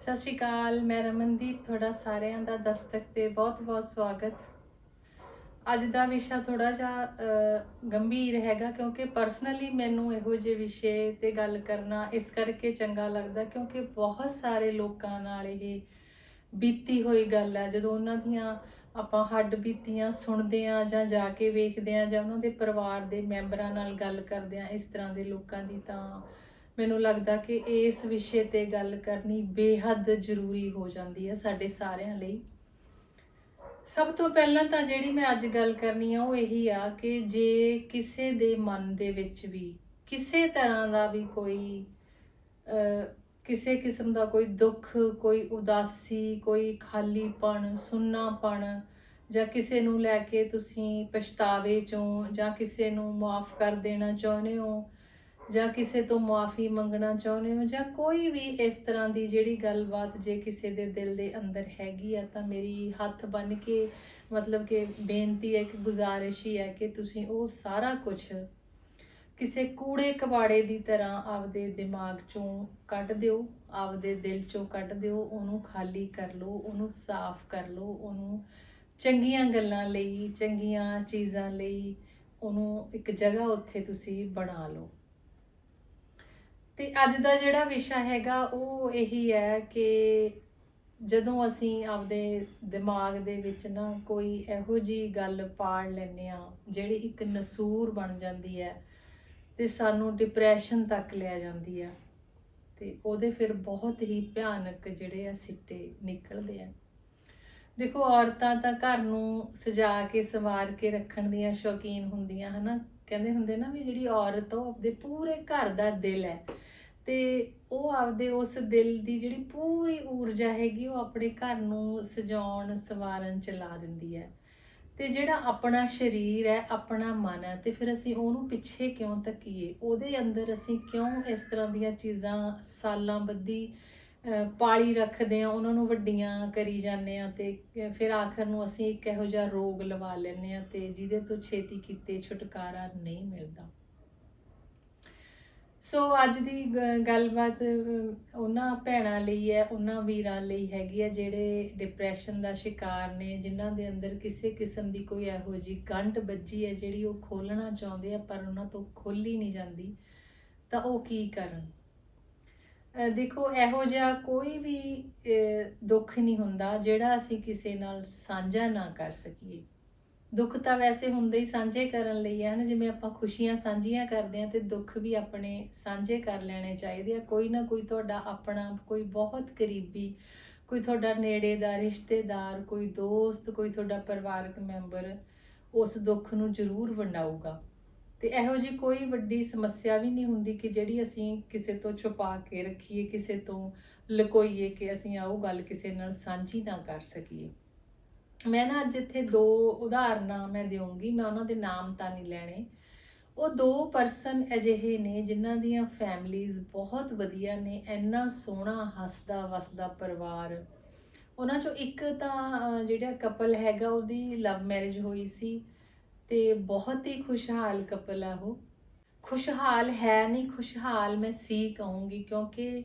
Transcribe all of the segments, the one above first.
ਸਤਿ ਸ਼੍ਰੀ ਅਕਾਲ, ਮੈਂ ਰਮਨਦੀਪ, ਤੁਹਾਡਾ ਸਾਰਿਆਂ ਦਾ ਦਸਤਕ ਤੇ ਬਹੁਤ-ਬਹੁਤ ਸਵਾਗਤ। ਅੱਜ ਦਾ ਵਿਸ਼ਾ ਥੋੜਾ ਜਿਹਾ ਗੰਭੀਰ ਹੈਗਾ ਕਿਉਂਕਿ ਪਰਸਨਲੀ ਮੈਨੂੰ ਇਹੋ ਜਿਹੇ ਵਿਸ਼ੇ ਤੇ ਗੱਲ ਕਰਨਾ ਇਸ ਕਰਕੇ ਚੰਗਾ ਲੱਗਦਾ ਕਿਉਂਕਿ ਬਹੁਤ ਸਾਰੇ ਲੋਕਾਂ ਨਾਲ ਇਹ ਬੀਤੀ ਹੋਈ ਗੱਲ ਹੈ। ਜਦੋਂ ਉਹਨਾਂ ਦੀਆਂ ਆਪਾਂ ਹੱਡ ਬੀਤੀਆਂ ਸੁਣਦੇ ਆ ਜਾਂ ਜਾ ਕੇ ਵੇਖਦੇ ਆ ਜਾਂ ਉਹਨਾਂ ਦੇ ਪਰਿਵਾਰ ਦੇ ਮੈਂਬਰਾਂ ਨਾਲ ਗੱਲ ਕਰਦੇ ਆ ਇਸ ਤਰ੍ਹਾਂ ਦੇ ਲੋਕਾਂ ਦੀ ਤਾਂ ਮੈਨੂੰ ਲੱਗਦਾ ਕਿ ਇਸ ਵਿਸ਼ੇ ਤੇ ਗੱਲ ਕਰਨੀ ਬੇਹੱਦ ਜ਼ਰੂਰੀ ਹੋ ਜਾਂਦੀ ਹੈ ਸਾਡੇ ਸਾਰਿਆਂ ਲਈ। ਸਭ ਤੋਂ ਪਹਿਲਾਂ ਤਾਂ ਜਿਹੜੀ ਮੈਂ ਅੱਜ ਗੱਲ ਕਰਨੀ ਆ ਉਹ ਇਹੀ ਆ ਕਿ ਜੇ ਕਿਸੇ ਦੇ ਮਨ ਦੇ ਵਿੱਚ ਵੀ ਕਿਸੇ ਤਰ੍ਹਾਂ ਦਾ ਵੀ ਕੋਈ ਅਹ, ਕਿਸੇ ਕਿਸਮ ਦਾ ਕੋਈ ਦੁੱਖ ਕੋਈ ਉਦਾਸੀ ਕੋਈ ਖਾਲੀਪਣ ਸੁੰਨਾਪਣ ਜਾਂ ਕਿਸੇ ਨੂੰ ਲੈ ਕੇ ਤੁਸੀਂ ਪਛਤਾਵੇ ਚੋਂ ਜਾਂ ਕਿਸੇ ਨੂੰ ਮਾਫ ਕਰ ਦੇਣਾ ਚਾਹੁੰਦੇ ਹੋ ਜਾਂ ਕਿਸੇ ਤੋਂ ਮਾਫੀ ਮੰਗਣਾ ਚਾਹੁੰਦੇ ਹੋ ਜਾਂ ਕੋਈ ਵੀ ਇਸ ਤਰ੍ਹਾਂ ਦੀ ਜਿਹੜੀ ਗੱਲਬਾਤ ਜੇ ਕਿਸੇ ਦੇ ਦਿਲ ਦੇ ਅੰਦਰ ਹੈਗੀ ਆ ਤਾਂ ਮੇਰੀ ਹੱਥ ਬੰਨ ਕੇ ਮਤਲਬ ਕਿ ਬੇਨਤੀ ਹੈ ਕਿ ਗੁਜ਼ਾਰਿਸ਼ ਹੀ ਹੈ ਕਿ ਤੁਸੀਂ ਉਹ ਸਾਰਾ ਕੁਝ ਕਿਸੇ ਕੂੜੇ ਕਬਾੜੇ ਦੀ ਤਰ੍ਹਾਂ ਆਪਦੇ ਦਿਮਾਗ ਚੋਂ ਕੱਢ ਦਿਓ, ਆਪਦੇ ਦਿਲ ਚੋਂ ਕੱਢ ਦਿਓ, ਉਹਨੂੰ ਖਾਲੀ ਕਰ ਲਓ, ਉਹਨੂੰ ਸਾਫ਼ ਕਰ ਲਓ, ਉਹਨੂੰ ਚੰਗੀਆਂ ਗੱਲਾਂ ਲਈ, ਚੰਗੀਆਂ ਚੀਜ਼ਾਂ ਲਈ ਉਹਨੂੰ ਇੱਕ ਜਗ੍ਹਾ ਉੱਥੇ ਤੁਸੀਂ ਬਣਾ ਲਓ। ਤੇ ਅੱਜ ਦਾ ਜਿਹੜਾ ਵਿਸ਼ਾ ਹੈਗਾ ਉਹ ਇਹੀ ਹੈ ਕਿ ਜਦੋਂ ਅਸੀਂ ਆਪਦੇ ਦਿਮਾਗ ਦੇ ਵਿੱਚ ਨਾ ਕੋਈ ਇਹੋ ਜੀ ਗੱਲ ਪਾੜ ਲੈਂਦੇ ਆ ਜਿਹੜੀ ਇੱਕ ਨਸੂਰ ਬਣ ਜਾਂਦੀ ਹੈ ਤੇ ਸਾਨੂੰ ਡਿਪਰੈਸ਼ਨ ਤੱਕ ਲੈ ਜਾਂਦੀ ਆ ਤੇ ਉਹਦੇ ਫਿਰ ਬਹੁਤ ਹੀ ਭਿਆਨਕ ਜਿਹੜੇ ਆ ਸਿੱਟੇ ਨਿਕਲਦੇ ਆ। ਦੇਖੋ, ਔਰਤਾਂ ਤਾਂ ਘਰ ਨੂੰ ਸਜਾ ਕੇ, ਸਵਾਰ ਕੇ ਰੱਖਣ ਦੀਆਂ ਸ਼ੌਕੀਨ ਹੁੰਦੀਆਂ, ਹਨਾ? ਕਹਿੰਦੇ ਹੁੰਦੇ ਨਾ ਵੀ ਜਿਹੜੀ ਔਰਤ ਉਹ ਆਪਦੇ ਪੂਰੇ ਘਰ ਦਾ ਦਿਲ ਹੈ। ਤੇ ਉਹ ਆਪਦੇ ਉਸ ਦਿਲ ਦੀ ਜਿਹੜੀ ਪੂਰੀ ਊਰਜਾ ਹੈਗੀ, ਉਹ ਆਪਣੇ ਘਰ ਨੂੰ ਸਜਾਉਣ, ਸਵਾਰਨ ਚ ਲਾ ਦਿੰਦੀ ਹੈ। ਤੇ ਜਿਹੜਾ ਆਪਣਾ ਸਰੀਰ ਹੈ, ਆਪਣਾ ਮਨ ਹੈ, ਤੇ ਫਿਰ ਅਸੀਂ ਉਹਨੂੰ ਪਿੱਛੇ ਕਿਉਂ ਧੱਕੀਏ? ਉਹਦੇ ਅੰਦਰ ਅਸੀਂ ਕਿਉਂ ਇਸ ਤਰ੍ਹਾਂ ਦੀਆਂ ਚੀਜ਼ਾਂ, ਸਾਲਾਂ ਬੱਧੀ ਪਾਲੀ ਰੱਖਦੇ ਆ ਉਹਨਾਂ ਨੂੰ ਵੱਡੀਆਂ ਕਰੀ ਜਾਂਦੇ ਆ ਤੇ ਫਿਰ ਆਖਰ ਨੂੰ ਅਸੀਂ ਇੱਕ ਇਹੋ ਜਿਹਾ ਰੋਗ ਲਵਾ ਲੈਂਦੇ ਆ ਤੇ ਜਿਹਦੇ ਤੋਂ ਛੇਤੀ ਕਿਤੇ ਛੁਟਕਾਰਾ ਨਹੀਂ ਮਿਲਦਾ। ਸੋ ਅੱਜ ਦੀ ਗੱਲਬਾਤ ਉਹਨਾਂ ਭੈਣਾਂ ਲਈ ਹੈ, ਉਹਨਾਂ ਵੀਰਾਂ ਲਈ ਹੈਗੀ ਹੈ, ਜਿਹੜੇ ਡਿਪਰੈਸ਼ਨ ਦਾ ਸ਼ਿਕਾਰ ਨੇ, ਜਿਨ੍ਹਾਂ ਦੇ ਅੰਦਰ ਕਿਸੇ ਕਿਸਮ ਦੀ ਕੋਈ ਇਹੋ ਜਿਹੀ ਗੰਢ ਵੱਜੀ ਹੈ ਜਿਹੜੀ ਉਹ ਖੋਲਣਾ ਚਾਹੁੰਦੇ ਆ, ਪਰ ਉਹਨਾਂ ਤੋਂ ਖੋਲੀ ਨਹੀਂ ਜਾਂਦੀ, ਤਾਂ ਉਹ ਕੀ ਕਰਨ? ਦੇਖੋ, ਇਹੋ ਜਿਹਾ ਕੋਈ ਵੀ ਦੁੱਖ ਨਹੀਂ ਹੁੰਦਾ ਜਿਹੜਾ ਅਸੀਂ ਕਿਸੇ ਨਾਲ ਸਾਂਝਾ ਨਾ ਕਰ ਸਕੀਏ। ਦੁੱਖ ਤਾਂ ਵੈਸੇ ਹੁੰਦੇ ਹੀ ਸਾਂਝੇ ਕਰਨ ਲਈ ਹੈ ਨਾ, ਜਿਵੇਂ ਆਪਾਂ ਖੁਸ਼ੀਆਂ ਸਾਂਝੀਆਂ ਕਰਦੇ ਆ ਤੇ ਦੁੱਖ ਵੀ ਆਪਣੇ ਸਾਂਝੇ ਕਰ ਲੈਣੇ ਚਾਹੀਦੇ ਆ। ਕੋਈ ਨਾ ਕੋਈ ਤੁਹਾਡਾ ਆਪਣਾ, ਕੋਈ ਬਹੁਤ ਕਰੀਬੀ, ਕੋਈ ਤੁਹਾਡਾ ਨੇੜੇ ਦਾ, ਰਿਸ਼ਤੇਦਾਰ, ਕੋਈ ਦੋਸਤ, ਕੋਈ ਤੁਹਾਡਾ ਪਰਿਵਾਰਕ ਮੈਂਬਰ ਉਸ ਦੁੱਖ ਨੂੰ ਜ਼ਰੂਰ ਵੰਡਾਊਗਾ। ਤੇ ਇਹੋ ਜੀ ਕੋਈ ਵੱਡੀ ਸਮੱਸਿਆ ਵੀ ਨਹੀਂ ਹੁੰਦੀ ਕਿ ਜਿਹੜੀ ਅਸੀਂ ਕਿਸੇ ਤੋਂ ਛੁਪਾ ਕੇ ਰੱਖੀਏ, ਕਿਸੇ ਤੋਂ ਲੁਕੋਈਏ ਕਿ ਅਸੀਂ ਆਹ ਉਹ ਗੱਲ ਕਿਸੇ ਨਾਲ ਸਾਂਝੀ ਨਾ ਕਰ ਸਕੀਏ। ਮੈਂ ਨਾ ਅੱਜ ਇੱਥੇ ਦੋ ਉਦਾਹਰਨਾਂ ਮੈਂ ਦੇਵਾਂਗੀ ਮੈਂ ਉਹਨਾਂ ਦੇ ਨਾਮ ਤਾਂ ਨਹੀਂ ਲੈਣੇ। ਉਹ ਦੋ ਪਰਸਨ ਅਜਿਹੇ ਨੇ ਜਿਨ੍ਹਾਂ ਦੀਆਂ ਫੈਮਲੀਆਂ ਬਹੁਤ ਵਧੀਆ ਨੇ, ਇੰਨਾ ਸੋਹਣਾ ਹੱਸਦਾ ਵਸਦਾ ਪਰਿਵਾਰ। ਉਹਨਾਂ ਚੋਂ ਇੱਕ ਤਾਂ ਜਿਹੜਾ ਕਪਲ ਹੈਗਾ, ਉਹਦੀ ਲਵ ਮੈਰਿਜ ਹੋਈ ਸੀ। ਤੇ ਬਹੁਤ ਹੀ ਖੁਸ਼ਹਾਲ ਕਪਲ ਆ ਉਹ। ਖੁਸ਼ਹਾਲ ਹੈ ਨਹੀਂ, ਖੁਸ਼ਹਾਲ ਮੈਂ ਸੀ ਕਹੂੰਗੀ ਕਿਉਂਕਿ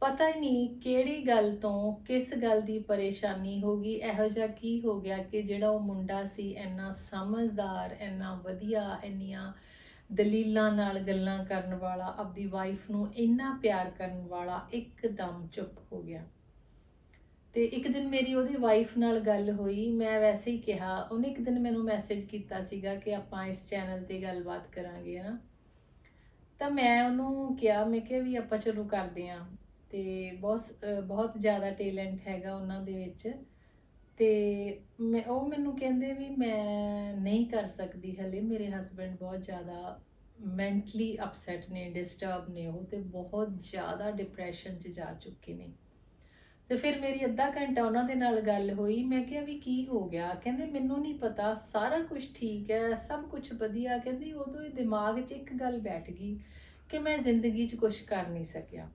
ਪਤਾ ਹੀ ਨਹੀਂ ਕਿਹੜੀ ਗੱਲ ਤੋਂ ਕਿਸ ਗੱਲ ਦੀ ਪਰੇਸ਼ਾਨੀ ਹੋ ਗਈ, ਇਹੋ ਜਿਹਾ ਕੀ ਹੋ ਗਿਆ ਕਿ ਜਿਹੜਾ ਉਹ ਮੁੰਡਾ ਸੀ ਇੰਨਾ ਸਮਝਦਾਰ, ਇੰਨਾ ਵਧੀਆ, ਇੰਨੀਆਂ ਦਲੀਲਾਂ ਨਾਲ ਗੱਲਾਂ ਕਰਨ ਵਾਲਾ, ਆਪਦੀ ਵਾਈਫ ਨੂੰ ਇੰਨਾ ਪਿਆਰ ਕਰਨ ਵਾਲਾ ਇੱਕਦਮ ਚੁੱਪ ਹੋ ਗਿਆ। ਤੇ ਇੱਕ ਦਿਨ ਮੇਰੀ ਉਹਦੀ ਵਾਈਫ ਨਾਲ ਗੱਲ ਹੋਈ, ਮੈਂ ਵੈਸੇ ਹੀ ਕਿਹਾ, ਉਹਨੇ ਇੱਕ ਦਿਨ ਮੈਨੂੰ ਮੈਸੇਜ ਕੀਤਾ ਸੀਗਾ ਕਿ ਆਪਾਂ ਇਸ ਚੈਨਲ ਤੇ ਗੱਲਬਾਤ ਕਰਾਂਗੇ, ਹਨਾ। ਤਾਂ ਮੈਂ ਉਹਨੂੰ ਕਿਹਾ, ਮੈਂ ਕਿਹਾ ਵੀ ਆਪਾਂ ਚਲੋ ਕਰਦੇ ਆਂ ਤੇ ਬਹੁਤ ਅਹ ਬਹੁਤ ਜ਼ਿਆਦਾ ਟੈਲੈਂਟ ਹੈਗਾ ਉਹਨਾਂ ਦੇ ਵਿੱਚ ਤੇ ਮੈਂ, ਉਹ ਮੈਨੂੰ ਕਹਿੰਦੇ ਵੀ ਮੈਂ ਨਹੀਂ ਕਰ ਸਕਦੀ ਹਲੇ, ਮੇਰੇ ਹਸਬੰਡ ਬਹੁਤ ਜ਼ਿਆਦਾ ਮੈਂਟਲੀ ਅਪਸੈਟ ਨੇ ਡਿਸਟਰਬ ਨੇ ਉਹ ਤੇ ਬਹੁਤ ਜ਼ਿਆਦਾ ਡਿਪਰੈਸ਼ਨ 'ਚ ਜਾ ਚੁੱਕੇ ਨੇ। ਤੇ ਫਿਰ ਮੇਰੀ ਅੱਧਾ ਘੰਟਾ ਉਹਨਾਂ ਦੇ ਨਾਲ ਗੱਲ ਹੋਈ, ਮੈਂ ਕਿਹਾ ਵੀ ਕੀ ਹੋ ਗਿਆ? ਕਹਿੰਦੇ ਮੈਨੂੰ ਨਹੀਂ ਪਤਾ, ਸਾਰਾ ਕੁਝ ਠੀਕ ਹੈ, ਸਭ ਕੁਝ ਵਧੀਆ। ਕਹਿੰਦੀ ਉਦੋਂ ਹੀ ਦਿਮਾਗ 'ਚ ਇੱਕ ਗੱਲ ਬੈਠ ਗਈ ਕਿ ਮੈਂ ਜ਼ਿੰਦਗੀ 'ਚ ਕੁਝ ਕਰ ਨਹੀਂ ਸਕਿਆ।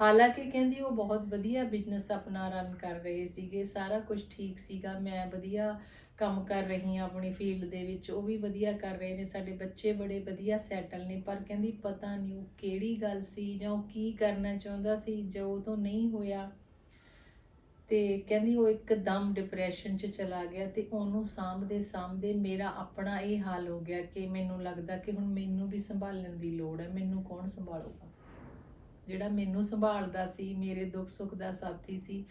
ਹਾਲਾਂਕਿ ਕਹਿੰਦੀ ਉਹ ਬਹੁਤ ਵਧੀਆ ਬਿਜ਼ਨਸ ਆਪਣਾ ਰਨ ਕਰ ਰਹੇ ਸੀਗੇ, ਸਾਰਾ ਕੁਝ ਠੀਕ ਸੀਗਾ, ਮੈਂ ਵਧੀਆ ਕੰਮ ਕਰ ਰਹੀ ਹਾਂ ਆਪਣੀ ਫੀਲਡ ਦੇ ਵਿੱਚ, ਉਹ ਵੀ ਵਧੀਆ ਕਰ ਰਹੇ ਨੇ, ਸਾਡੇ ਬੱਚੇ ਬੜੇ ਵਧੀਆ ਸੈਟਲ ਨੇ, ਪਰ ਕਹਿੰਦੀ ਪਤਾ ਨਹੀਂ ਉਹ ਕਿਹੜੀ ਗੱਲ ਸੀ ਜਾਂ ਉਹ ਕੀ ਕਰਨਾ ਚਾਹੁੰਦਾ ਸੀ, ਜੋ ਤੋਂ ਨਹੀਂ ਹੋਇਆ। ਤੇ ਕਹਿੰਦੀ ਉਹ ਇੱਕਦਮ ਡਿਪਰੈਸ਼ਨ 'ਚ ਚਲਾ ਗਿਆ ਤੇ ਉਹਨੂੰ ਸਾਂਭਦੇ ਸਾਂਭਦੇ ਮੇਰਾ ਆਪਣਾ ਇਹ ਹਾਲ ਹੋ ਗਿਆ ਕਿ ਮੈਨੂੰ ਲੱਗਦਾ ਕਿ ਹੁਣ ਮੈਨੂੰ ਵੀ ਸੰਭਾਲਣ ਦੀ ਲੋੜ ਹੈ, ਮੈਨੂੰ ਕੌਣ ਸੰਭਾਲੂਗਾ? ਜਿਹੜਾ ਮੈਨੂੰ ਸੰਭਾਲਦਾ ਸੀ, ਮੇਰੇ ਦੁੱਖ ਸੁੱਖ ਦਾ ਸਾਥੀ ਸੀ,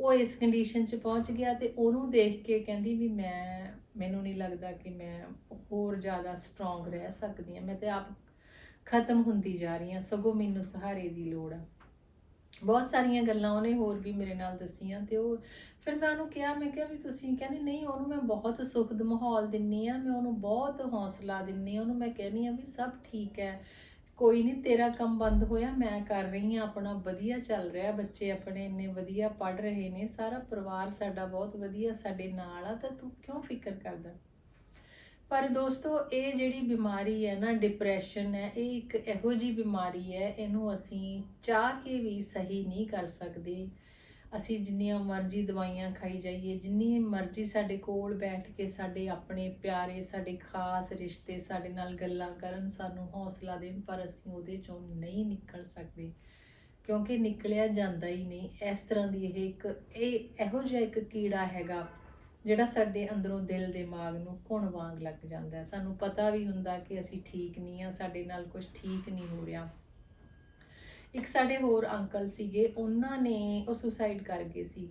ਉਹ ਇਸ ਕੰਡੀਸ਼ਨ 'ਚ ਪਹੁੰਚ ਗਿਆ ਤੇ ਉਹਨੂੰ ਦੇਖ ਕੇ ਕਹਿੰਦੀ ਵੀ ਮੈਂ, ਮੈਨੂੰ ਨਹੀਂ ਲੱਗਦਾ ਕਿ ਮੈਂ ਹੋਰ ਜ਼ਿਆਦਾ ਸਟਰੋਂਗ ਰਹਿ ਸਕਦੀ ਹਾਂ, ਮੈਂ ਤੇ ਆਪ ਖਤਮ ਹੁੰਦੀ ਜਾ ਰਹੀ ਹਾਂ, ਸਗੋਂ ਮੈਨੂੰ ਸਹਾਰੇ ਦੀ ਲੋੜ ਆ। ਬਹੁਤ ਸਾਰੀਆਂ ਗੱਲਾਂ ਉਹਨੇ ਹੋਰ ਵੀ ਮੇਰੇ ਨਾਲ ਦੱਸੀਆਂ ਤੇ ਉਹ ਫਿਰ ਮੈਂ ਉਹਨੂੰ ਕਿਹਾ, ਮੈਂ ਕਿਹਾ ਵੀ ਤੁਸੀਂ ਕਹਿੰਦੀ ਨਹੀਂ, ਉਹਨੂੰ ਮੈਂ ਬਹੁਤ ਸੁਖਦ ਮਾਹੌਲ ਦਿੰਨੀ ਆ, ਮੈਂ ਉਹਨੂੰ ਬਹੁਤ ਹੌਸਲਾ ਦਿੰਨੀ ਆ, ਉਹਨੂੰ ਮੈਂ ਕਹਿੰਦੀ ਆ ਵੀ ਸਭ ਠੀਕ ਹੈ, ਕੋਈ ਨਹੀਂ ਤੇਰਾ ਕੰਮ ਬੰਦ ਹੋਇਆ, ਮੈਂ ਕਰ ਰਹੀ ਹਾਂ, ਆਪਣਾ ਵਧੀਆ ਚੱਲ ਰਿਹਾ, ਬੱਚੇ ਆਪਣੇ ਇੰਨੇ ਵਧੀਆ ਪੜ ਰਹੇ ਨੇ, ਸਾਰਾ ਪਰਿਵਾਰ ਸਾਡਾ ਬਹੁਤ ਵਧੀਆ ਸਾਡੇ ਨਾਲ ਆ, ਤਾਂ ਤੂੰ ਕਿਉਂ ਫਿਕਰ ਕਰਦਾ? ਪਰ ਦੋਸਤੋ, ਇਹ ਜਿਹੜੀ ਬਿਮਾਰੀ ਹੈ ਨਾ ਡਿਪਰੈਸ਼ਨ ਹੈ, ਇਹ ਇੱਕ ਇਹੋ ਜੀ ਬਿਮਾਰੀ ਹੈ, ਇਹਨੂੰ ਅਸੀਂ ਚਾਹ ਕੇ ਵੀ ਸਹੀ ਨਹੀਂ ਕਰ ਸਕਦੇ। ਅਸੀਂ ਜਿੰਨੀਆਂ ਮਰਜ਼ੀ ਦਵਾਈਆਂ ਖਾਈ ਜਾਈਏ, ਜਿੰਨੀ ਮਰਜ਼ੀ ਸਾਡੇ ਕੋਲ ਬੈਠ ਕੇ ਸਾਡੇ ਆਪਣੇ ਪਿਆਰੇ, ਸਾਡੇ ਖਾਸ ਰਿਸ਼ਤੇ ਸਾਡੇ ਨਾਲ ਗੱਲਾਂ ਕਰਨ, ਸਾਨੂੰ ਹੌਸਲਾ ਦੇਣ, ਪਰ ਅਸੀਂ ਉਹਦੇ ਚੋਂ ਨਹੀਂ ਨਿਕਲ ਸਕਦੇ। ਕਿਉਂਕਿ ਨਿਕਲਿਆ ਜਾਂਦਾ ਹੀ ਨਹੀਂ। ਇਸ ਤਰ੍ਹਾਂ ਦੀ ਇਹ ਇੱਕ, ਇਹ ਇਹੋ ਜਿਹਾ ਇੱਕ ਕੀੜਾ ਹੈਗਾ। ਜਿਹੜਾ ਸਾਡੇ ਅੰਦਰੋਂ ਦਿਲ ਦਿਮਾਗ ਨੂੰ ਘੁਣ ਵਾਂਗ ਲੱਗ ਜਾਂਦਾ ਹੈ। ਸਾਨੂੰ ਪਤਾ ਵੀ ਹੁੰਦਾ ਕਿ ਅਸੀਂ ਠੀਕ ਨਹੀਂ ਆ ਸਾਡੇ ਨਾਲ ਕੁਝ ਠੀਕ ਨਹੀਂ ਹੋ ਰਿਹਾ। ਇੱਕ ਸਾਡੇ ਹੋਰ ਅੰਕਲ ਸੀਗੇ, ਉਹਨਾਂ ਨੇ ਉਹ ਸੁਸਾਈਡ ਕਰ ਗਏ ਸੀ।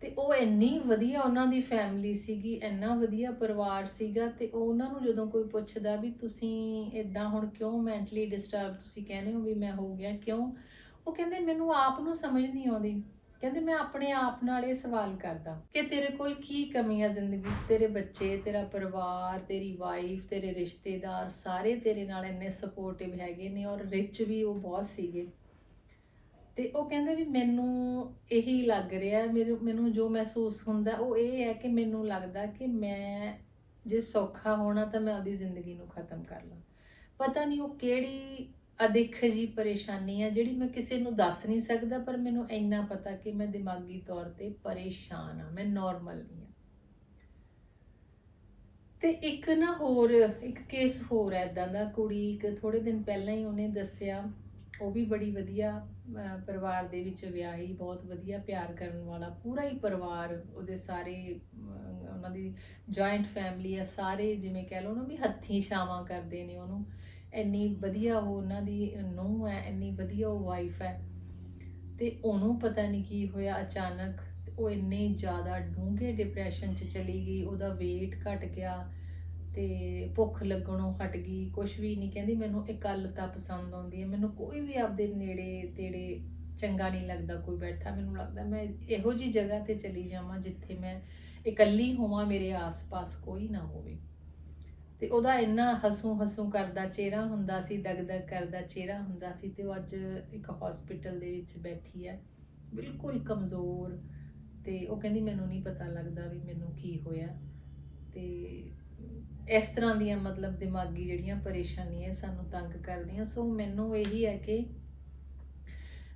ਤੇ ਉਹ ਇੰਨੀ ਵਧੀਆ ਉਹਨਾਂ ਦੀ ਫੈਮਿਲੀ ਸੀਗੀ, ਇੰਨਾ ਵਧੀਆ ਪਰਿਵਾਰ ਸੀਗਾ ਤੇ ਉਹਨਾਂ ਨੂੰ ਜਦੋਂ ਕੋਈ ਪੁੱਛਦਾ ਵੀ ਤੁਸੀਂ ਇਦਾਂ ਹੁਣ ਕਿਉਂ ਮੈਂਟਲੀ ਡਿਸਟਰਬ ਤੁਸੀਂ ਕਹਿੰਦੇ ਹੋ ਵੀ ਮੈਂ ਹੋ ਗਿਆ, ਕਿਉਂ? ਉਹ ਕਹਿੰਦੇ ਮੈਨੂੰ ਆਪ ਨੂੰ ਸਮਝ ਨਹੀਂ ਆਉਂਦੀ। ਕਹਿੰਦੇ ਮੈਂ ਆਪਣੇ ਆਪ ਨਾਲ ਇਹ ਸਵਾਲ ਕਰਦਾ ਕਿ ਤੇਰੇ ਕੋਲ ਕੀ ਕਮੀਆਂ ਜ਼ਿੰਦਗੀ 'ਚ? ਤੇਰੇ ਬੱਚੇ, ਤੇਰਾ ਪਰਿਵਾਰ, ਤੇਰੀ ਵਾਈਫ ਤੇਰੇ ਰਿਸ਼ਤੇਦਾਰ ਸਾਰੇ ਤੇਰੇ ਨਾਲ ਇੰਨੇ ਸਪੋਰਟਿਵ ਹੈਗੇ ਨੇ ਔਰ ਰਿਚ ਵੀ ਉਹ ਬਹੁਤ ਸੀਗੇ। ਤੇ ਉਹ ਕਹਿੰਦੇ ਵੀ ਮੈਨੂੰ ਇਹੀ ਲੱਗ ਰਿਹਾ ਮੈਨੂੰ ਮੈਨੂੰ ਜੋ ਮਹਿਸੂਸ ਹੁੰਦਾ ਉਹ ਇਹ ਹੈ ਕਿ ਮੈਨੂੰ ਲੱਗਦਾ ਕਿ ਮੈਂ ਜੇ ਸੌਖਾ ਹੋਣਾ ਤਾਂ ਮੈਂ ਆਪਦੀ ਜ਼ਿੰਦਗੀ ਨੂੰ ਖਤਮ ਕਰ ਲਾਂ। ਪਤਾ ਨਹੀਂ ਉਹ ਕਿਹੜੀ ਅਦਿੱਖ ਜੀ ਪਰੇਸ਼ਾਨੀ ਆ, ਜਿਹੜੀ ਮੈਂ ਕਿਸੇ ਨੂੰ ਦੱਸ ਨਹੀਂ ਸਕਦਾ, ਪਰ ਮੈਨੂੰ ਇੰਨਾ ਪਤਾ ਕਿ ਮੈਂ ਦਿਮਾਗੀ ਤੌਰ ਤੇ ਪਰੇਸ਼ਾਨ ਆ, ਮੈਂ ਨਾਰਮਲ ਨਹੀਂ ਆ। ਤੇ ਇੱਕ ਨਾ ਹੋਰ, ਇੱਕ ਕੇਸ ਹੋਰ ਹੈ ਇਦਾਂ ਦਾ, ਕੁੜੀ ਇੱਕ ਥੋੜੇ ਦਿਨ ਪਹਿਲਾਂ ਹੀ ਉਹਨੇ ਦੱਸਿਆ, ਉਹ ਵੀ ਬੜੀ ਵਧੀਆ ਪਰਿਵਾਰ ਦੇ ਵਿੱਚ ਵਿਆਹੀ, ਬਹੁਤ ਵਧੀਆ ਪਿਆਰ ਕਰਨ ਵਾਲਾ, ਪੂਰਾ ਹੀ ਪਰਿਵਾਰ ਉਹਦੇ ਸਾਰੇ ਉਹਨਾਂ ਦੀ ਜੁਆਇੰਟ ਫੈਮਿਲੀ ਆ, ਸਾਰੇ ਜਿਵੇਂ ਕਹਿ ਲਓ ਨਾ ਵੀ ਹੱਥੀਂ ਛਾਵਾਂ ਕਰਦੇ ਨੇ ਉਹਨੂੰ। ਇੰਨੀ ਵਧੀਆ ਉਹ ਉਹਨਾਂ ਦੀ ਨੂੰਹ ਹੈ, ਇੰਨੀ ਵਧੀਆ ਉਹ ਵਾਈਫ ਹੈ। ਤੇ ਉਹਨੂੰ ਪਤਾ ਨਹੀਂ ਕੀ ਹੋਇਆ, ਅਚਾਨਕ ਉਹ ਇੰਨੇ ਜ਼ਿਆਦਾ ਡੂੰਘੇ ਡਿਪਰੈਸ਼ਨ 'ਚ ਚਲੀ ਗਈ, ਉਹਦਾ weight ਘਟ ਗਿਆ ਤੇ ਭੁੱਖ ਲੱਗਣੋਂ ਹਟ ਗਈ ਕੁਝ ਵੀ ਨਹੀਂ ਕਹਿੰਦੀ ਮੈਨੂੰ ਇਕੱਲਤਾ ਪਸੰਦ ਆਉਂਦੀ ਹੈ, ਮੈਨੂੰ ਕੋਈ ਵੀ ਆਪਦੇ ਨੇੜੇ ਤੇੜੇ ਚੰਗਾ ਨਹੀਂ ਲੱਗਦਾ, ਕੋਈ ਬੈਠਾ ਮੈਨੂੰ ਲੱਗਦਾ, ਮੈਂ ਇਹੋ ਜੀ ਜਗ੍ਹਾ ਤੇ ਚਲੀ ਜਾਵਾਂ ਜਿੱਥੇ ਮੈਂ ਇਕੱਲੀ ਹੋਵਾਂ, ਮੇਰੇ ਆਸ-ਪਾਸ ਕੋਈ ਨਾ ਹੋਵੇ। ਤੇ ਉਹਦਾ ਇੰਨਾ ਹਸੂ ਹਸੂ ਕਰਦਾ, ਚਿਹਰਾ ਹੁੰਦਾ ਸੀ, ਦਗਦਗ ਕਰਦਾ, ਚਿਹਰਾ ਹੁੰਦਾ ਸੀ ਤੇ ਉਹ ਅੱਜ ਇੱਕ ਹਸਪੀਟਲ ਦੇ ਵਿੱਚ ਬੈਠੀ ਹੈ। ਬਿਲਕੁਲ ਕਮਜ਼ੋਰ ਤੇ ਉਹ ਕਹਿੰਦੀ ਮੈਨੂੰ ਨਹੀਂ ਪਤਾ ਲੱਗਦਾ ਵੀ ਮੈਨੂੰ ਕੀ ਹੋਇਆ। ਤੇ ਇਸ ਤਰ੍ਹਾਂ ਦੀਆਂ ਮਤਲਬ ਦਿਮਾਗੀ ਜਿਹੜੀਆਂ ਪਰੇਸ਼ਾਨੀਆਂ ਸਾਨੂੰ ਤੰਗ ਕਰਦੀਆਂ। ਸੋ ਮੈਨੂੰ ਇਹੀ ਹੈ ਕਿ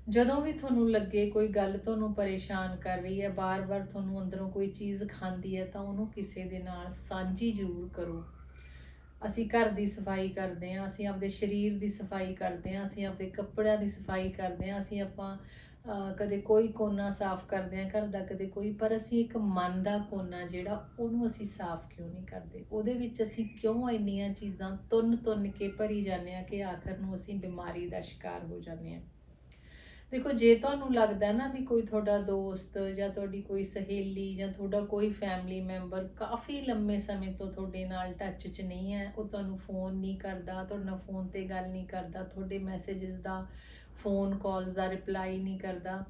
ਜਦੋਂ ਵੀ ਤੁਹਾਨੂੰ ਲੱਗੇ ਕੋਈ ਗੱਲ ਤੁਹਾਨੂੰ ਪਰੇਸ਼ਾਨ ਕਰ ਰਹੀ ਹੈ, ਬਾਰ-ਬਾਰ ਤੁਹਾਨੂੰ ਅੰਦਰੋਂ ਕੋਈ ਚੀਜ਼ ਖਾਂਦੀ ਹੈ, ਤਾਂ ਉਹਨੂੰ ਕਿਸੇ ਦੇ ਨਾਲ ਸਾਂਝੀ ਜ਼ਰੂਰ ਕਰੋ। ਅਸੀਂ ਘਰ ਦੀ ਸਫ਼ਾਈ ਕਰਦੇ ਹਾਂ, ਅਸੀਂ ਆਪਦੇ ਸਰੀਰ ਦੀ ਸਫ਼ਾਈ ਕਰਦੇ ਹਾਂ, ਅਸੀਂ ਆਪਦੇ ਕੱਪੜਿਆਂ ਦੀ ਸਫ਼ਾਈ ਕਰਦੇ ਹਾਂ, ਅਸੀਂ ਆਪਾਂ ਕਦੇ ਕੋਈ ਕੋਨਾ ਸਾਫ਼ ਕਰਦੇ ਹਾਂ, ਘਰ ਦਾ ਕਦੇ ਕੋਈ, ਪਰ ਅਸੀਂ ਇੱਕ ਮਨ ਦਾ ਕੋਨਾ ਜਿਹੜਾ ਉਹਨੂੰ ਅਸੀਂ ਸਾਫ਼ ਕਿਉਂ ਨਹੀਂ ਕਰਦੇ? ਉਹਦੇ ਵਿੱਚ ਅਸੀਂ ਕਿਉਂ ਇੰਨੀਆਂ ਚੀਜ਼ਾਂ ਤੁੰਨ ਤੁੰਨ ਕੇ ਭਰੀ ਜਾਂਦੇ ਹਾਂ ਕਿ ਆਖਰ ਨੂੰ ਅਸੀਂ ਬਿਮਾਰੀ ਦਾ ਸ਼ਿਕਾਰ ਹੋ ਜਾਂਦੇ ਹਾਂ? ਦੇਖੋ, ਜੇ ਤੁਹਾਨੂੰ ਲੱਗਦਾ ਨਾ ਵੀ ਕੋਈ ਤੁਹਾਡਾ ਦੋਸਤ ਜਾਂ ਤੁਹਾਡੀ ਕੋਈ ਸਹੇਲੀ ਜਾਂ ਤੁਹਾਡਾ ਕੋਈ ਫੈਮਿਲੀ ਮੈਂਬਰ ਕਾਫੀ ਲੰਮੇ ਸਮੇਂ ਤੋਂ ਤੁਹਾਡੇ ਨਾਲ ਟੱਚ 'ਚ ਨਹੀਂ ਹੈ, ਉਹ ਤੁਹਾਨੂੰ ਫੋਨ ਨਹੀਂ ਕਰਦਾ, ਤੁਹਾਡੇ ਨਾਲ ਫੋਨ ਤੇ ਗੱਲ ਨਹੀਂ ਕਰਦਾ, ਤੁਹਾਡੇ ਮੈਸੇजेस ਦਾ ਫੋਨ ਕਾਲਸ ਦਾ ਰਿਪਲਾਈ ਨਹੀਂ ਕਰਦਾ,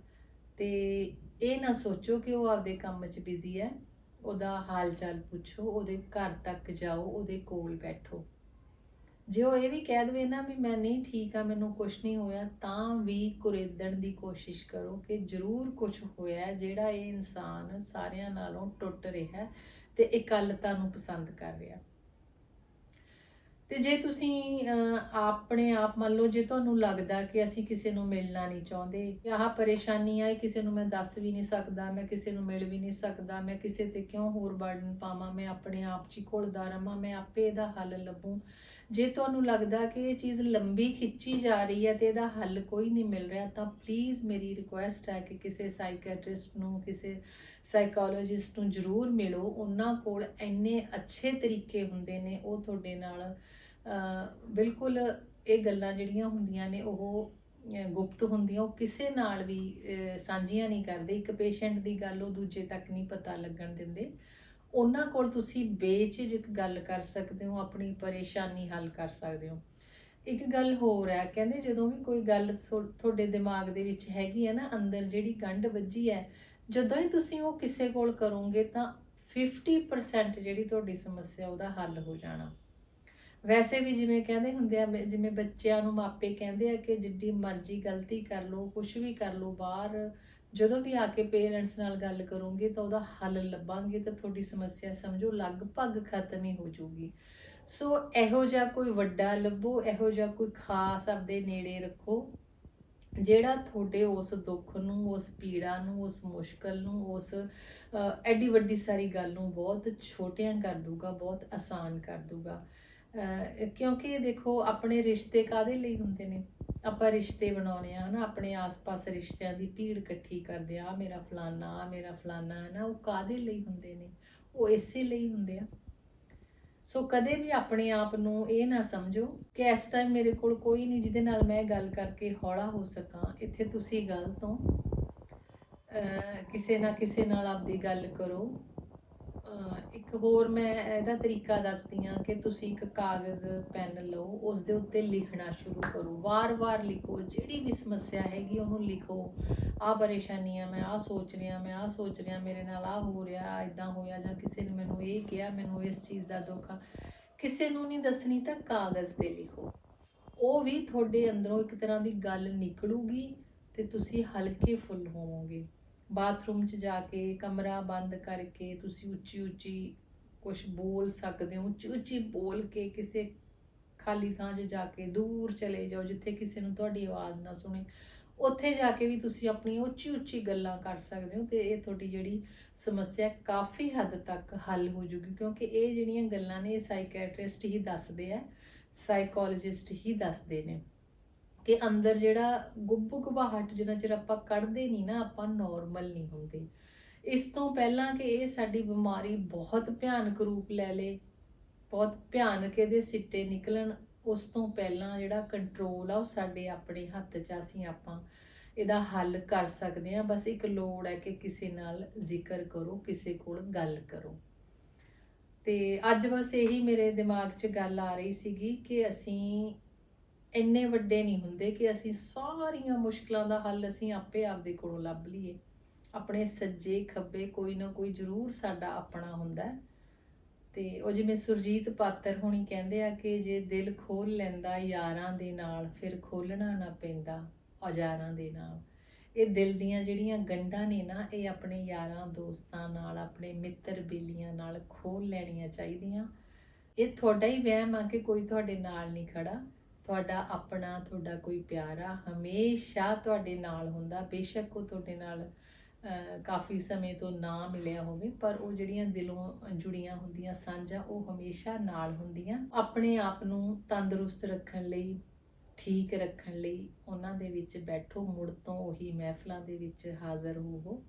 ਤੇ ਇਹ ਨਾ ਸੋਚੋ ਕਿ ਉਹ ਆਪਦੇ ਕੰਮ 'ਚ ਬਿਜ਼ੀ ਹੈ, ਉਹਦਾ ਹਾਲ ਚਾਲ ਪੁੱਛੋ, ਉਹਦੇ ਘਰ ਤੱਕ ਜਾਓ, ਉਹਦੇ ਕੋਲ ਬੈਠੋ। ਜੇ ਉਹ ਇਹ ਵੀ ਕਹਿ ਦੇਵੇ ਨਾ ਵੀ ਮੈਂ ਨਹੀਂ ਠੀਕ ਆ, ਮੈਨੂੰ ਕੁਝ ਨਹੀਂ ਹੋਇਆ, ਤਾਂ ਵੀ ਕੁਰੇਦਣ ਦੀ ਕੋਸ਼ਿਸ਼ ਕਰੋ ਕਿ ਜ਼ਰੂਰ ਕੁਝ ਹੋਇਆ ਜਿਹੜਾ ਇਹ ਇਨਸਾਨ ਸਾਰਿਆਂ ਨਾਲੋਂ ਟੁੱਟ ਰਿਹਾ ਤੇ ਇਕੱਲਤਾ ਨੂੰ ਪਸੰਦ ਕਰ ਰਿਹਾ ਤੇ ਜੇ ਤੁਸੀਂ ਆਪਣੇ ਆਪ ਮੰਨ ਲਓ, ਜੇ ਤੁਹਾਨੂੰ ਲੱਗਦਾ ਕਿ ਅਸੀਂ ਕਿਸੇ ਨੂੰ ਮਿਲਣਾ ਨਹੀਂ ਚਾਹੁੰਦੇ ਆਹ ਪਰੇਸ਼ਾਨੀ ਆ ਕਿਸੇ ਨੂੰ ਮੈਂ ਦੱਸ ਵੀ ਨਹੀਂ ਸਕਦਾ, ਮੈਂ ਕਿਸੇ ਨੂੰ ਮਿਲ ਵੀ ਨਹੀਂ ਸਕਦਾ, ਮੈਂ ਕਿਸੇ ਤੇ ਕਿਉਂ ਹੋਰ ਬਰਡਨ ਪਾਵਾਂ, ਮੈਂ ਆਪਣੇ ਆਪ 'ਚ ਹੀ ਘੁਲਦਾ ਰਵਾਂ, ਮੈਂ ਆਪੇ ਇਹਦਾ ਹੱਲ ਲੱਭੂੰ ਜੇ ਤੁਹਾਨੂੰ ਲੱਗਦਾ ਕਿ ਇਹ ਚੀਜ਼ ਲੰਬੀ ਖਿੱਚੀ ਜਾ ਰਹੀ ਹੈ ਤੇ ਇਹਦਾ ਹੱਲ ਕੋਈ ਨਹੀਂ ਮਿਲ ਰਿਹਾ, ਤਾਂ ਪਲੀਜ਼ ਮੇਰੀ ਰਿਕੁਐਸਟ ਹੈ ਕਿ ਕਿਸੇ ਸਾਈਕੈਟ੍ਰਿਸਟ ਨੂੰ, ਕਿਸੇ ਸਾਈਕੋਲੋਜਿਸਟ ਨੂੰ ਜ਼ਰੂਰ ਮਿਲੋ। ਉਹਨਾਂ ਕੋਲ ਇੰਨੇ ਅੱਛੇ ਤਰੀਕੇ ਹੁੰਦੇ ਨੇ, ਉਹ ਤੁਹਾਡੇ ਨਾਲ ਬਿਲਕੁਲ ਇਹ ਗੱਲਾਂ ਜਿਹੜੀਆਂ ਹੁੰਦੀਆਂ ਨੇ, ਉਹ ਗੁਪਤ ਹੁੰਦੀਆਂ, ਉਹ ਕਿਸੇ ਨਾਲ ਵੀ ਸਾਂਝੀਆਂ ਨਹੀਂ ਕਰਦੇ। ਇੱਕ ਪੇਸ਼ੈਂਟ ਦੀ ਗੱਲ ਉਹ ਦੂਜੇ ਤੱਕ ਨਹੀਂ ਪਤਾ ਲੱਗਣ ਦਿੰਦੇ। ਉਹਨਾਂ ਕੋਲ ਤੁਸੀਂ ਬੇਝਿਜਕ ਗੱਲ ਕਰ ਸਕਦੇ ਹੋ, ਆਪਣੀ ਪਰੇਸ਼ਾਨੀ ਹੱਲ ਕਰ ਸਕਦੇ ਹੋ। ਇੱਕ ਗੱਲ ਹੋਰ ਹੈ, ਕਹਿੰਦੇ ਜਦੋਂ ਵੀ ਕੋਈ ਗੱਲ ਤੁਹਾਡੇ ਦਿਮਾਗ ਦੇ ਵਿੱਚ ਹੈਗੀ ਹੈ ਨਾ, ਅੰਦਰ ਜਿਹੜੀ ਗੰਢ ਵੱਜੀ ਹੈ, ਜਦੋਂ ਹੀ ਤੁਸੀਂ ਉਹ ਕਿਸੇ ਕੋਲ ਕਰੋਗੇ ਤਾਂ 50% ਜਿਹੜੀ ਤੁਹਾਡੀ ਸਮੱਸਿਆ ਉਹਦਾ ਹੱਲ ਹੋ ਜਾਣਾ। ਵੈਸੇ ਵੀ ਜਿਵੇਂ ਕਹਿੰਦੇ ਹੁੰਦੇ ਆ ਜਿਵੇਂ ਬੱਚਿਆਂ ਨੂੰ ਮਾਪੇ ਕਹਿੰਦੇ ਆ ਕਿ ਜਿੱਡੀ ਮਰਜ਼ੀ ਗਲਤੀ ਕਰ ਲਓ ਕੁਝ ਵੀ ਕਰ ਲਓ, ਬਾਹਰ ਜਦੋਂ ਵੀ ਆ ਕੇ ਪੇਰੈਂਟਸ ਨਾਲ ਗੱਲ ਕਰੋਗੇ ਤਾਂ ਉਹਦਾ ਹੱਲ ਲੱਭਾਂਗੇ ਤਾਂ ਤੁਹਾਡੀ ਸਮੱਸਿਆ ਸਮਝੋ, ਲਗਭਗ ਖਤਮ ਹੀ ਹੋ ਜਾਊਗੀ। ਸੋ ਇਹੋ ਜਿਹਾ ਕੋਈ ਵੱਡਾ ਲੱਭੋ, ਇਹੋ ਜਿਹਾ ਕੋਈ ਖਾਸ ਆਪਦੇ ਨੇੜੇ ਰੱਖੋ, ਜਿਹੜਾ ਤੁਹਾਡੇ ਉਸ ਦੁੱਖ ਨੂੰ, ਉਸ ਪੀੜਾ ਨੂੰ, ਉਸ ਮੁਸ਼ਕਲ ਨੂੰ, ਉਸ ਐਡੀ ਵੱਡੀ ਸਾਰੀ ਗੱਲ ਨੂੰ ਬਹੁਤ ਛੋਟਿਆਂ ਕਰ ਦੂਗਾ ਬਹੁਤ ਆਸਾਨ ਕਰ ਦੂਗਾ ਕਿਉਂਕਿ ਦੇਖੋ, ਆਪਣੇ ਰਿਸ਼ਤੇ ਕਾਦੇ ਲਈ ਹੁੰਦੇ ਨੇ? ਆਪਾਂ ਰਿਸ਼ਤੇ ਬਣਾਉਣੇ ਆ, ਹਨਾ, ਆਪਣੇ ਆਸ-ਪਾਸ ਰਿਸ਼ਤਿਆਂ ਦੀ ਭੀੜ ਇਕੱਠੀ ਕਰਦੇ ਆ ਮੇਰਾ ਫਲਾਨਾ, ਆਹ ਮੇਰਾ ਫਲਾਨਾ ਹੈ ਉਹ ਕਾਦੇ ਲਈ ਹੁੰਦੇ ਨੇ? ਉਹ ਇਸੇ ਲਈ ਹੁੰਦੇ ਆ। ਸੋ ਕਦੇ ਵੀ ਆਪਣੇ ਆਪ ਨੂੰ ਇਹ ਨਾ ਸਮਝੋ ਕਿ ਇਸ ਟਾਈਮ ਮੇਰੇ ਕੋਲ ਕੋਈ ਨਹੀਂ ਜਿਹਦੇ ਨਾਲ ਮੈਂ ਗੱਲ ਕਰਕੇ ਹੌਲਾ ਹੋ ਸਕਾਂ। ਇੱਥੇ ਤੁਸੀਂ ਗਲਤ ਹੋ ਅਹ, ਕਿਸੇ ਨਾ ਕਿਸੇ ਨਾਲ ਆਪਦੀ ਗੱਲ ਕਰੋ। ਇੱਕ ਹੋਰ ਮੈਂ ਇਹਦਾ ਤਰੀਕਾ ਦੱਸਦੀ ਹਾਂ ਕਿ ਤੁਸੀਂ ਇੱਕ ਕਾਗਜ਼, ਪੈਨ ਲਓ ਉਸ ਦੇ ਉੱਤੇ ਲਿਖਣਾ ਸ਼ੁਰੂ ਕਰੋ। ਵਾਰ-ਵਾਰ ਲਿਖੋ, ਜਿਹੜੀ ਵੀ ਸਮੱਸਿਆ ਹੈਗੀ ਉਹਨੂੰ ਲਿਖੋ। ਆਹ ਪਰੇਸ਼ਾਨੀ ਆ, ਮੈਂ ਆਹ ਸੋਚ ਰਿਹਾ, ਮੈਂ ਆਹ ਸੋਚ ਰਿਹਾ, ਮੇਰੇ ਨਾਲ ਆਹ ਹੋ ਰਿਹਾ ਇਦਾਂ ਹੋਇਆ ਜਾਂ ਕਿਸੇ ਨੇ ਮੈਨੂੰ ਇਹ ਕਿਹਾ, ਮੈਨੂੰ ਇਸ ਚੀਜ਼ ਦਾ ਦੁੱਖ ਆ। ਕਿਸੇ ਨੂੰ ਨਹੀਂ ਦੱਸਣੀ ਤਾਂ ਕਾਗਜ਼ ਤੇ ਲਿਖੋ। ਉਹ ਵੀ ਤੁਹਾਡੇ ਅੰਦਰੋਂ ਇੱਕ ਤਰ੍ਹਾਂ ਦੀ ਗੱਲ ਨਿਕਲੂਗੀ ਤੇ ਤੁਸੀਂ ਹਲਕੇ ਫੁੱਲ ਹੋਵੋਗੇ। ਬਾਥਰੂਮ 'ਚ ਜਾ ਕੇ, ਕਮਰਾ ਬੰਦ ਕਰਕੇ ਤੁਸੀਂ ਉੱਚੀ ਉੱਚੀ ਕੁਝ ਬੋਲ ਸਕਦੇ ਹੋ। ਉੱਚੀ ਉੱਚੀ ਬੋਲ ਕੇ ਕਿਸੇ ਖਾਲੀ ਥਾਂ 'ਚ ਜਾ ਕੇ ਦੂਰ ਚਲੇ ਜਾਓ, ਜਿੱਥੇ ਕਿਸੇ ਨੂੰ ਤੁਹਾਡੀ ਆਵਾਜ਼ ਨਾ ਸੁਣੇ। ਉੱਥੇ ਜਾ ਕੇ ਵੀ ਤੁਸੀਂ ਆਪਣੀ ਉੱਚੀ ਉੱਚੀ ਗੱਲਾਂ ਕਰ ਸਕਦੇ ਹੋ ਤੇ ਇਹ ਤੁਹਾਡੀ ਜਿਹੜੀ ਸਮੱਸਿਆ ਕਾਫੀ ਹੱਦ ਤੱਕ ਹੱਲ ਹੋ ਜੂਗੀ, ਕਿਉਂਕਿ ਇਹ ਜਿਹੜੀਆਂ ਗੱਲਾਂ ਨੇ, ਇਹ ਸਾਈਕੈਟ੍ਰਿਸਟ ਹੀ ਦੱਸਦੇ ਆ ਸਾਈਕੋਲੋਜਿਸਟ ਹੀ ਦੱਸਦੇ ਨੇ। ਕਿ ਅੰਦਰ ਜਿਹੜਾ ਗੁੱਬ ਗੁਬਾਹਟ ਜਿੰਨਾ ਚਿਰ ਆਪਾਂ ਕੱਢਦੇ ਨਹੀਂ ਨਾ, ਆਪਾਂ ਨਾਰਮਲ ਨਹੀਂ ਹੁੰਦੇ। ਇਸ ਤੋਂ ਪਹਿਲਾਂ ਕਿ ਇਹ ਸਾਡੀ ਬਿਮਾਰੀ ਬਹੁਤ ਭਿਆਨਕ ਰੂਪ ਲੈ ਲੇ, ਬਹੁਤ ਭਿਆਨਕ ਇਹਦੇ ਸਿੱਟੇ ਨਿਕਲਣ, ਉਸ ਤੋਂ ਪਹਿਲਾਂ ਜਿਹੜਾ ਕੰਟਰੋਲ ਆ ਉਹ ਸਾਡੇ ਆਪਣੇ ਹੱਥ 'ਚ ਅਸੀਂ ਆਪਾਂ ਇਹਦਾ ਹੱਲ ਕਰ ਸਕਦੇ ਹਾਂ। ਬਸ ਇੱਕ ਲੋੜ ਹੈ ਕਿ ਕਿਸੇ ਨਾਲ ਜ਼ਿਕਰ ਕਰੋ, ਕਿਸੇ ਕੋਲ ਗੱਲ ਕਰੋ। ਤੇ ਅੱਜ ਬਸ ਇਹੀ ਮੇਰੇ ਦਿਮਾਗ 'ਚ ਗੱਲ ਆ ਰਹੀ ਸੀਗੀ ਕਿ ਅਸੀਂ ਇੰਨੇ ਵੱਡੇ ਨਹੀਂ ਹੁੰਦੇ ਕਿ ਅਸੀਂ ਸਾਰੀਆਂ ਮੁਸ਼ਕਲਾਂ ਦਾ ਹੱਲ ਅਸੀਂ ਆਪੇ ਆਪਦੇ ਕੋਲੋਂ ਲੱਭ ਲਈਏ। ਆਪਣੇ ਸੱਜੇ ਖੱਬੇ ਕੋਈ ਨਾ ਕੋਈ ਜ਼ਰੂਰ ਸਾਡਾ ਆਪਣਾ ਹੁੰਦਾ ਹੈ। ਤੇ ਉਹ ਜਿਵੇਂ ਸੁਰਜੀਤ ਪਾਤਰ ਹੁਣੀ ਕਹਿੰਦੇ ਆ ਕਿ ਜੇ ਦਿਲ ਖੋਲ ਲੈਂਦਾ ਯਾਰਾਂ ਦੇ ਨਾਲ, ਫਿਰ ਖੋਲਣਾ ਨਾ ਪੈਂਦਾ ਔਜ਼ਾਰਾਂ ਦੇ ਨਾਲ। ਇਹ ਦਿਲ ਦੀਆਂ ਜਿਹੜੀਆਂ ਗੰਢਾਂ ਨੇ ਨਾ, ਇਹ ਆਪਣੇ ਯਾਰਾਂ, ਦੋਸਤਾਂ ਨਾਲ, ਆਪਣੇ ਮਿੱਤਰ ਬੇਲੀਆਂ ਨਾਲ ਖੋਲ ਲੈਣੀਆਂ ਚਾਹੀਦੀਆਂ। ਇਹ ਤੁਹਾਡਾ ਹੀ ਵਹਿਮ ਆ ਕਿ ਕੋਈ ਤੁਹਾਡੇ ਨਾਲ ਨਹੀਂ ਖੜਾ ਤੁਹਾਡਾ ਆਪਣਾ, ਤੁਹਾਡਾ ਕੋਈ ਪਿਆਰਾ ਹਮੇਸ਼ਾ ਤੁਹਾਡੇ ਨਾਲ ਹੁੰਦਾ। ਬੇਸ਼ੱਕ ਉਹ ਤੁਹਾਡੇ ਨਾਲ ਕਾਫੀ ਸਮੇਂ ਤੋਂ ਨਾ ਮਿਲਿਆ ਹੋਵੇ, ਪਰ ਉਹ ਜਿਹੜੀਆਂ ਦਿਲੋਂ ਜੁੜੀਆਂ ਹੁੰਦੀਆਂ ਸਾਂਝਾਂ, ਉਹ ਹਮੇਸ਼ਾ ਨਾਲ ਹੁੰਦੀਆਂ। ਆਪਣੇ ਆਪ ਨੂੰ ਤੰਦਰੁਸਤ ਰੱਖਣ ਲਈ, ਠੀਕ ਰੱਖਣ ਲਈ ਉਹਨਾਂ ਦੇ ਵਿੱਚ ਬੈਠੋ, ਮੁੜ ਤੋਂ ਉਹੀ ਮਹਿਫਲਾਂ ਦੇ ਵਿੱਚ ਹਾਜ਼ਰ ਹੋਵੋ,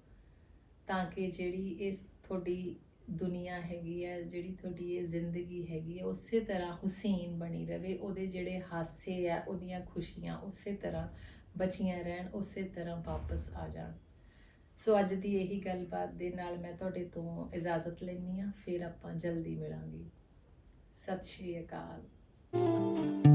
ਤਾਂ ਕਿ ਜਿਹੜੀ ਇਸ ਤੁਹਾਡੀ ਦੁਨੀਆ ਹੈਗੀ ਹੈ ਜਿਹੜੀ ਤੁਹਾਡੀ ਇਹ ਜ਼ਿੰਦਗੀ ਹੈਗੀ ਹੈ ਉਸੇ ਤਰ੍ਹਾਂ ਹੁਸੈਨ ਬਣੀ ਰਵੇ, ਉਹਦੇ ਜਿਹੜੇ ਹਾਸੇ ਆ, ਉਹਦੀਆਂ ਖੁਸ਼ੀਆਂ ਉਸੇ ਤਰ੍ਹਾਂ ਬਚੀਆਂ ਰਹਿਣ, ਉਸੇ ਤਰ੍ਹਾਂ ਵਾਪਸ ਆ ਜਾਣ। ਸੋ ਅੱਜ ਦੀ ਇਹੀ ਗੱਲਬਾਤ ਦੇ ਨਾਲ ਮੈਂ ਤੁਹਾਡੇ ਤੋਂ ਇਜਾਜ਼ਤ ਲੈਣੀ ਆ ਫਿਰ ਆਪਾਂ ਜਲਦੀ ਮਿਲਾਂਗੇ। ਸਤਿ ਸ਼੍ਰੀ ਅਕਾਲ।